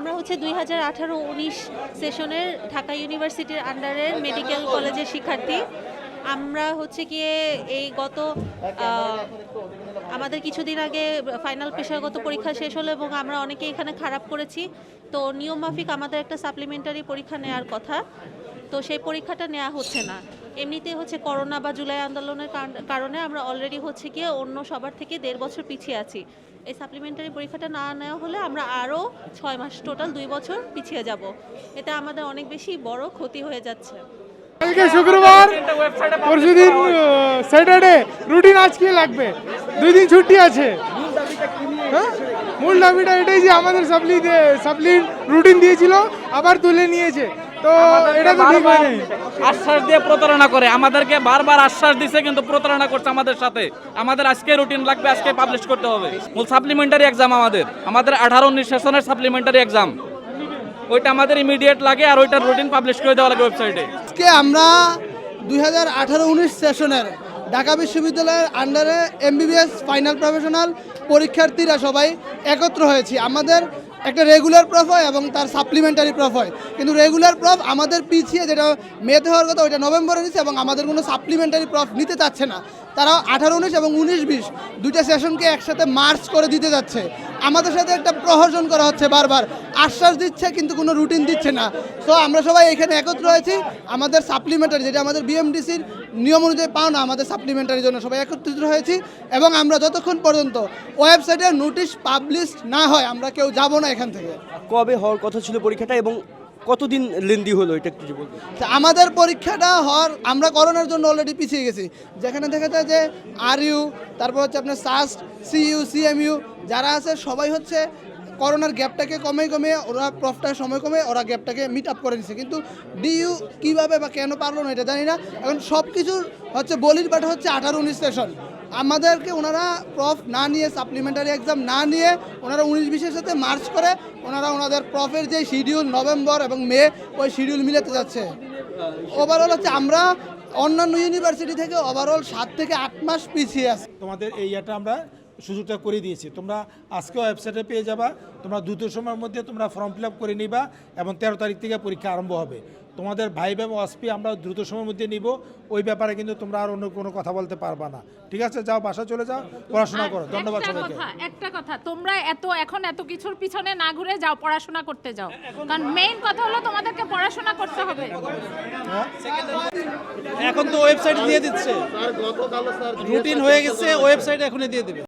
আমরা হচ্ছে দুই হাজার আঠারো উনিশ সেশনের ঢাকা ইউনিভার্সিটির আন্ডারের মেডিকেল কলেজের শিক্ষার্থী। আমরা হচ্ছে গিয়ে এই গত আমাদের কিছুদিন আগে ফাইনাল পেশাগত পরীক্ষা শেষ হলো এবং আমরা অনেকে এখানে খারাপ করেছি। তো নিয়ম মাফিক আমাদের একটা সাপ্লিমেন্টারি পরীক্ষা নেওয়ার কথা। তো সেই পরীক্ষাটা নেওয়া হচ্ছে না। এমনিতে হচ্ছে করোনা বা জুলাই আন্দোলনের কারণে আমরা অলরেডি হচ্ছে গিয়ে অন্য সবার থেকে দেড় বছর পিছিয়ে আছি। এই সাপ্লিমেন্টারি পরীক্ষাটা না নেওয়া হলে আমরা আরও ছয় মাস টোটাল দুই বছর পিছিয়ে যাব। এটা আমাদের অনেক বেশি বড় ক্ষতি হয়ে যাচ্ছে। কালকে শুক্রবার স্যাটারডে রুটিন আজকে লাগবে। দুই দিন ছুটি আছে। হ্যাঁ? মূল দাবিটা এটাই যে আমাদের সাপ্লি রুটিন দিয়েছিল, আবার তুলে নিয়েছে। তো এটা তো ঠিক হয়নি। আশ্বাস দিয়ে প্রতারণা করে। আমাদেরকে বারবার আশ্বাস দিছে কিন্তু প্রতারণা করছে আমাদের সাথে। আমাদের আজকে রুটিন লাগবে আজকে পাবলিশ করতে হবে। মূল সাপ্লিমেন্টারি এক্সাম আমাদের। আমাদের আঠারো উনিশ সেশনের সাপ্লিমেন্টারি এক্সাম ওইটা আমাদের ইমিডিয়েট লাগে আর ওইটার রুটিন পাবলিশ করে দেওয়া লাগে ওয়েবসাইটে আজকে আমরা দুই হাজার আঠারো উনিশ সেশনের ঢাকা বিশ্ববিদ্যালয়ের আন্ডারে এমবিবিএস ফাইনাল প্রফেশনাল পরীক্ষার্থীরা সবাই একত্র হয়েছি। আমাদের একটা রেগুলার প্রফ হয় এবং তার সাপ্লিমেন্টারি প্রফ হয়। কিন্তু রেগুলার প্রফ আমাদের পিছিয়ে যেটা মেতে হওয়ার কথা, ওইটা নভেম্বরে নিচ্ছে এবং আমাদের কোনো সাপ্লিমেন্টারি প্রফ নিতে চাচ্ছে না। তারা আঠারো, উনিশ এবং উনিশ, বিশ দুইটা সেশনকে একসাথে মার্চ করে দিতে যাচ্ছে। আমাদের সাথে একটা প্রহসন করা হচ্ছে বারবার। আশ্বাস দিচ্ছে কিন্তু কোনো রুটিন দিচ্ছে না। তো আমরা সবাই এখানে একত্র হয়েছি। আমাদের সাপ্লিমেন্টারি যেটা আমাদের বিএমডিসির নিয়ম অনুযায়ী পাও না আমাদের সাপ্লিমেন্টারির জন্য সবাই একত্রিত হয়েছি। এবং আমরা যতক্ষণ পর্যন্ত ওয়েবসাইটে নোটিশ পাবলিশ না হয়, আমরা কেউ যাব না এখান থেকে। কবে হওয়ার কথা ছিল পরীক্ষাটা এবং কতদিন লেন্দি হলো এটা একটু তা আমাদের পরীক্ষাটা হওয়ার আমরা করোনার জন্য অলরেডি পিছিয়ে গেছি। যেখানে দেখা যায় যে আর ইউ তারপর হচ্ছে আপনার সাস্ট সিইউ সিএমইউ যারা আছে সবাই হচ্ছে করোনার গ্যাপটাকে কমে কমে ওরা প্রফটার সময় কমে ওরা গ্যাপটাকে মিট আপ করে নিছে। কিন্তু ডিইউ কীভাবে বা কেন পারল না এটা জানি না। এখন সব কিছুর হচ্ছে বলির বাটা হচ্ছে আঠারো উনিশ সেশন আমাদেরকে ওনারা প্রফ না নিয়ে সাপ্লিমেন্টারি এক্সাম না নিয়ে ওনারা উনিশ বিশের সাথে মার্চ করে, ওনারা ওনাদের প্রফের যে শিডিউল নভেম্বর এবং মে, ওই শিডিউল মিলাতে যাচ্ছে। ওভারঅল হচ্ছে আমরা অন্যান্য ইউনিভার্সিটি থেকে ওভারঅল সাত থেকে আট মাস পিছিয়ে আছে। তোমাদের এই ইয়েটা আমরা সুযোগটা করে দিয়েছি। তোমরা আজকে ওয়েবসাইটে পেয়ে যাবা। তোমরা দ্রুত সময়ের মধ্যে তোমরা ফর্ম ফিল আপ করে নিবা এবং তেরো তারিখ থেকে পরীক্ষা আরম্ভ হবে। তোমাদের ভাই এবং অসপি আমরা দ্রুত সময়ের মধ্যে নিব। ওই ব্যাপারে কিন্তু তোমরা আর অন্য কোনো কথা বলতে পারবা না। ঠিক আছে? যাও বাসা চলে যাও পড়াশোনা করো। ধন্যবাদ একটা সবাইকে। কথা একটা কথা তোমরা এত এখন এত কিছুর পিছনে না ঘুরে যাও পড়াশোনা করতে যাও। কারণ মেইন কথা হলো তোমাদেরকে পড়াশোনা করতে হবে। এখন তো ওয়েবসাইট দিয়ে দিচ্ছে। রুটিন হয়ে গেছে ওয়েবসাইট এখনই দিয়ে দেবে।